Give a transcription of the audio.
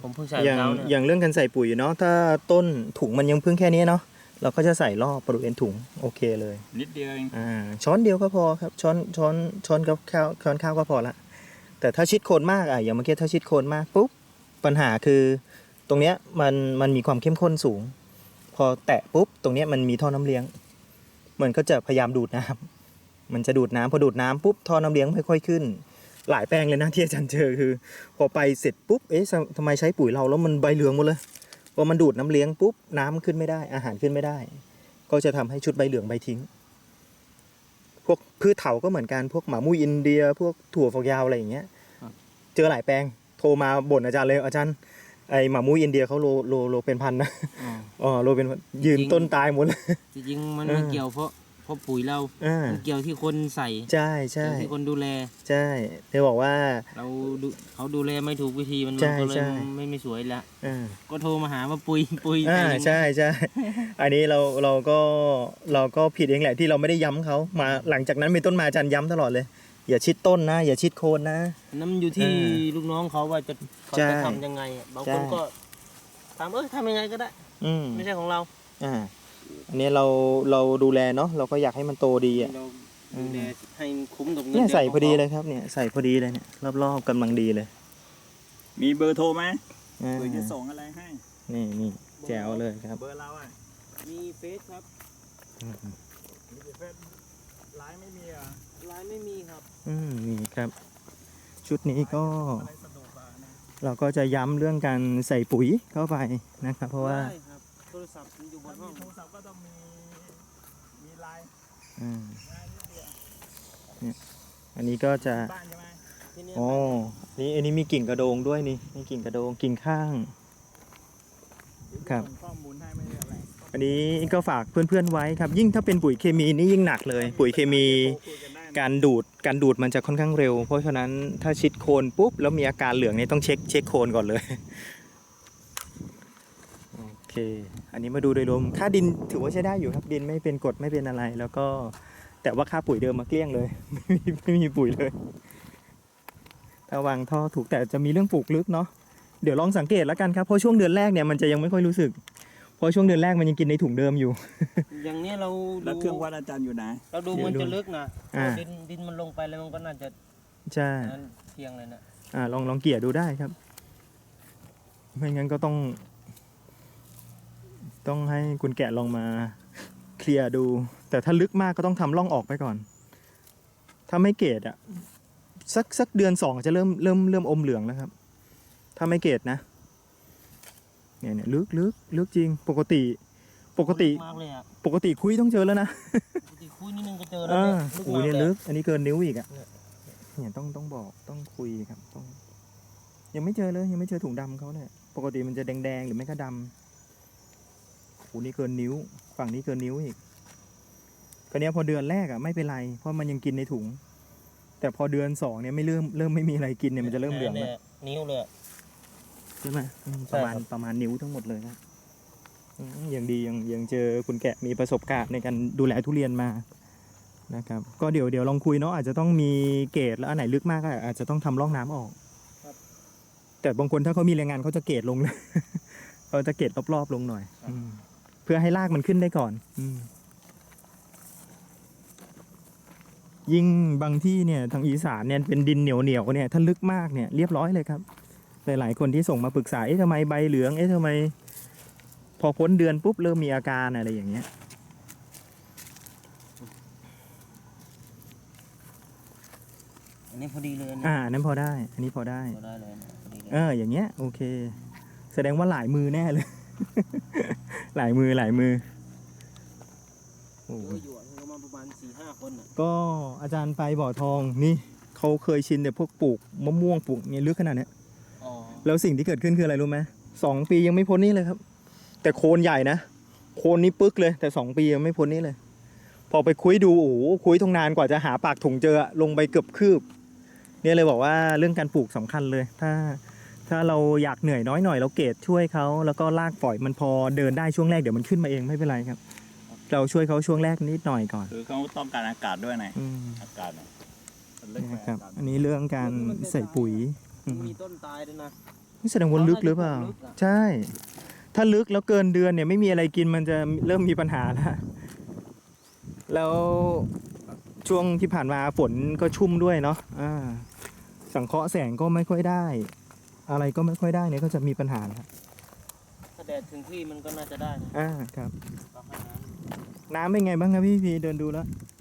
ผมเพิ่งใส่อย่างเช้าเนี่ยอย่างเรื่องการใส่ปุ๋ยเนาะถ้าต้นถุงมันยังเพิ่งแค่นี้เนาะเราก็จะใส่รอบบริเวณถุงโอเคเลยนิดเดียวเองอ่าช้อนเดียวก็พอครับช้อนช้อนช้อนกับข้าวช้อนข้าวก็พอละแต่ถ้าชิดโคนมากอะอย่างเมื่อกี้ถ้าชิดโคนมากปุ๊บปัญหาคือ ตรงเนี้ยมันมันมีความเข้มข้นสูง พอแตะปุ๊บตรงเนี้ยมันมีท่อน้ำเลี้ยง มันก็จะพยายามดูดน้ำมันจะดูดน้ำพอดูดน้ำปุ๊บท่อน้ำเลี้ยงไม่ค่อยขึ้น หลายแปลงเลยนะที่อาจารย์เจอคือ พอไปเสร็จปุ๊บเอ๊ะทำไมใช้ปุ๋ยเราแล้วมันใบเหลืองหมดเลยพอมันดูดน้ำเลี้ยงปุ๊บน้ำขึ้นไม่ได้ อาหารขึ้นไม่ได้ ก็จะทำให้ชุดใบเหลืองใบทิ้ง พวกพืชเถาก็เหมือนกันพวกหมามุ้ยอินเดีย พวกถั่วฝักยาวอะไรอย่างเงี้ยเจอหลายแปลงโทรมาบ่นอาจารย์เลยอาจารย์ไอหมามุ้ยอินเดียเขาโลโลโลเป็นพันนะอ๋ออ๋อโลเป็นพันยืนจริงต้นตายหมดเลยจริงๆมันเออไม่เกี่ยวเพราะ เพราะปุ๋ยเราอ่ามันเกี่ยวที่คนใส่ใช่ใช่เกี่ยวที่คนดูแล ใช่เธอบอกว่า เราดูเขาดูแลไม่ถูกวิธีมันใช่มันก็เลยใช่ ไม่ไม่สวยละอ่า ก็โทรมาหาว่าปุ๋ยปุ๋ยอ่าแต่ยังใช่ใช่ อันนี้เราเราก็เราก็ผิดเองแหละที่เราไม่ได้ย้ำเขามาหลังจากนั้นมีต้นมาอาจารย์ย้ำตลอดเลย อย่าชิดต้นนะ อย่าชิดโคนนะนั่นมันอยู่ที่เออลูกน้องเขาว่าจะเขาใช่จะทำยังไงอะบางคนใช่ ก็ทำเออทำยังไงก็ได้ อืมไม่ใช่ของเรา อ่า อันนี้เราเราดูแลเนาะเราก็อยากให้มันโตดีอะเราดูแลให้คุ้มกับเงิเนี่ยดืใส่ขงพอดีขาเลยครับเนี่ยใส่พอดีเลยเนี่ยรอบๆกำลังดีเลยมีเบอร์โทรไหมอ่าเบอร์จะส่งอะไรให้ นี่นี่แจ๋วเลยครับ เบอร์เราอะ มีเฟซครับอืมมีแต่เฟซไลน์ไม่มีเหรอะไลน์ไม่มีครับ อืมนี่ครับ ชุดนี้ก็ อะไรสะดวกอะนะเราก็จะย้ำเรื่องการใส่ปุ๋ยเข้าไปนะครับ เพราะว่า ได้ค รับโทรศัพท์มันอยู่บถ้านห้มีอง โทรศัพท์ก็ต้องมี มีไลน์อ่าง่ายนิดเดียวอันนี้ก็จะ บ้านใช่ไหมที่เนี่ยอ๋อ นี่อันนี้มีกิ่งกระโดงด้วยนี่ มีกิ่งกระโดงกิ่งข้าง ครับ ส่งข้อมูลให้ไม่ได้อะไรอันนี้ก็ฝากเพื่อนๆไว้ครับ ยิ่งถ้าเป็นปุ๋ยเคมีนี่ยิ่งหนักเลย ปุ๋ยเคมีโทรคุยกันได้นะการดูดการดูดมันจะค่อนข้างเร็ว เพราะฉะนั้นถ้าชิดโคนปุ๊บแล้วมีอาการเหลืองนี่ต้องเช็คเช็คโคนก่อนเลยโอ เค อันนี้มาดูโดยรวม ค่าดินถือว่าใช้ได้อยู่ครับดินไม่เป็นกรดไม่เป็นอะไร แล้วก็แต่ว่าค่าปุ๋ยเดิมมาเกลี้ยงเลย ไม่มีไม่มีปุ๋ยเลยถ้าวางท่อถูกแต่จะมีเรื่องปลูกลึกเนาะเดี๋ยวลองสังเกตแล้วกันครับเพราะช่วงเดือนแรกเนี่ยมันจะยังไม่ค่อยรู้สึกเพราะช่วงเดือนแรกมันยังกินในถุงเดิมอยู่ อย่างเนี้ยเราแล้วดูเครื่องวัดอาจารย์อยู่ไหน เราดูมันจะลึกนะอ่า ดินดินมันลงไปแล้วมันก็น่าจะใช่นั้นเพียงเลยนะ อ่าลองลองเกลี่ยดูได้ครับ ไม่งั้นก็ต้อง ต้องให้คุณแกะลองมาเคลียร์ดู แต่ถ้าลึกมากก็ต้องทำร่องออกไปก่อน ถ้าไม่เกตอะสักสักเดือนสองจะเริ่มเริ่มเริ่มอมเหลืองแล้วครับ ถ้าไม่เกตนะเนี่ยเนี่ยลึกลึกลึกจริง ปกติ ปกติมากเลยอะปกติคุยต้องเจอแล้วนะปกติคุยนิดนึงก็เจอเอแล้วอเนี่ยโอ้ยเนี่ยมากลึเลยกอันนี้เกินนิ้วอีกอะเนี่ยต้องต้องบอกต้องคุยครับต้อง ยังไม่เจอเลยยังไม่เจอถุงดำเขาเนี่ยปกติมันจะแดงๆหรือไม่ก็ดำโอ้นี่เกินนิ้ว ฝั่งนี้เกินนิ้วอีกก็เนี้ยพอเดือนแรกอะไม่เป็นไร เพราะมันยังกินในถุง แต่พอเดือนสองเนี่ยไม่เริ่มเริ่มไม่มีอะไรกินเนี่ยมันจะเริ่มเหลืองแล้วนี่ยนิ้วเลยอะ ใช่ไหมอืมใช่ประมาณครับ ประมาณนิ้วทั้งหมดเลยนะอืมยังดียังยังเจอคุณแกะมีประสบการณ์ในการดูแลทุเรียนมานะครับ ก็เดี๋ยวเดี๋ยวลองคุยเนาะอาจจะต้องมีเกรดแล้วอันไหนลึกมากก็อาจจะต้องทำร่องน้ำออกแต่บางคนถ้าเขามีแรงงานเขาจะเกรดลงเลย เขาจะเกรดรอบๆลงหน่อยอืม เพื่อให้รากมันขึ้นได้ก่อนอืมยิ่งบางที่เนี่ยทางอีสานเนี่ยเป็นดินเหนียวเหนียวๆเนี่ยถ้าลึกมากเนี่ยเรียบร้อยเลยครับ หลายๆคนที่ส่งมาปรึกษาเอ๊ะทำไมใบเหลืองเอ๊ะทำไม พอพ้นเดือนปุ๊บเริ่มมีอาการอะไรอย่างเงี้ยอันนี้พอดีเลยอันนี้อ่าอันนั้นพอได้ อันนี้พอได้พอได้เลยนะพอดีเลยเอออย่างเงี้ยโอเค แสดงว่าหลายมือแน่เลย หลายมือหลายมือโอ้โอ้ยยอยู่อะประมาณประมาณสี่ห้าคนอะก็อาจารย์ไปบ่อทองนี่เขาเคยชินแต่พวกปลูกมะม่วงปลูกเนี่ยลึกขนาดเนี้ยอ๋อแล้วสิ่งที่เกิดขึ้นคืออะไรรู้ไหมสองปียังไม่พ้นนี่เลยครับ แต่โคนใหญ่นะโคนนี้ปึ๊กเลย แต่สองปียังไม่พ้นนี่เลย พอไปคุยดูโอ้โหคุยทงนานกว่าจะหาปากถุงเจอลงไปเกือบคืบ เนี่ยเลยบอกว่าเรื่องการปลูกสำคัญเลย ถ้า ถ้าเราอยากเหนื่อยน้อยหน่อยเราเกตช่วยเขาแล้วก็ลากปล่อยมันพอเดินได้ช่วงแรกเดี๋ยวมันขึ้นมาเองไม่เป็นไรครับ เราช่วยเขาช่วงแรกนิดหน่อยก่อนคือเขาต้องการอากาศด้วยไงอืมอากาศน่ะมันเล็กไปนะครับ อากาศอันนี้เรื่องการใส่ปุ๋ยอืมมีต้นตายด้วยนะ นี่แสดงว่าลึกหรือเปล่าเขาน่าจะลึกอะใช่ ถ้าลึกแล้วเกินเดือนเนี่ยไม่มีอะไรกินมันจะเริ่มมีปัญหาแล้วแล้วช่วงที่ผ่านมาฝนก็ชุ่มด้วยเนาะอ่าสังเคราะห์แสงก็ไม่ค่อยได้ อะไรก็ไม่ค่อยได้เนี่ยก็จะมีปัญหาแล้วถ้าแดดถึงที่มันก็น่าจะได้นะอ่าครับก็ให้น้น้ำเป็นไงบ้างครับพี่พีเดินดูแล้วำ